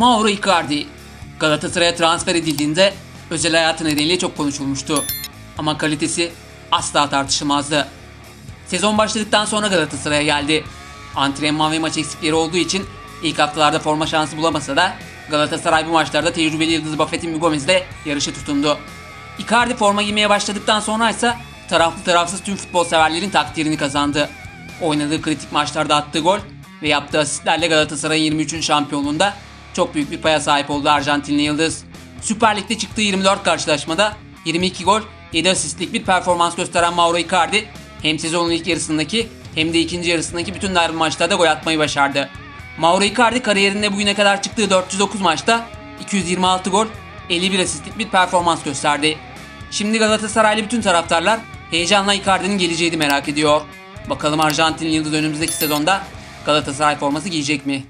Mauro Icardi Galatasaray'a transfer edildiğinde özel hayatı nedeniyle çok konuşulmuştu. Ama kalitesi asla tartışılmazdı. Sezon başladıktan sonra Galatasaray'a geldi. Antrenman ve maç eksikleri olduğu için ilk haftalarda forma şansı bulamasa da Galatasaray bu maçlarda tecrübeli yıldız Buffett'in Gomez'le yarışı tutundu. Icardi forma giymeye başladıktan sonra ise taraflı tarafsız tüm futbol severlerin takdirini kazandı. Oynadığı kritik maçlarda attığı gol ve yaptığı asistlerle Galatasaray'ın 23. şampiyonluğunda çok büyük bir paya sahip oldu Arjantinli Yıldız. Süper Lig'de çıktığı 24 karşılaşmada 22 gol, 7 asistlik bir performans gösteren Mauro Icardi hem sezonun ilk yarısındaki hem de ikinci yarısındaki bütün derbi maçlarda gol atmayı başardı. Mauro Icardi kariyerinde bugüne kadar çıktığı 409 maçta 226 gol, 51 asistlik bir performans gösterdi. Şimdi Galatasaraylı bütün taraftarlar heyecanla Icardi'nin geleceğini merak ediyor. Bakalım Arjantinli Yıldız önümüzdeki sezonda Galatasaray forması giyecek mi?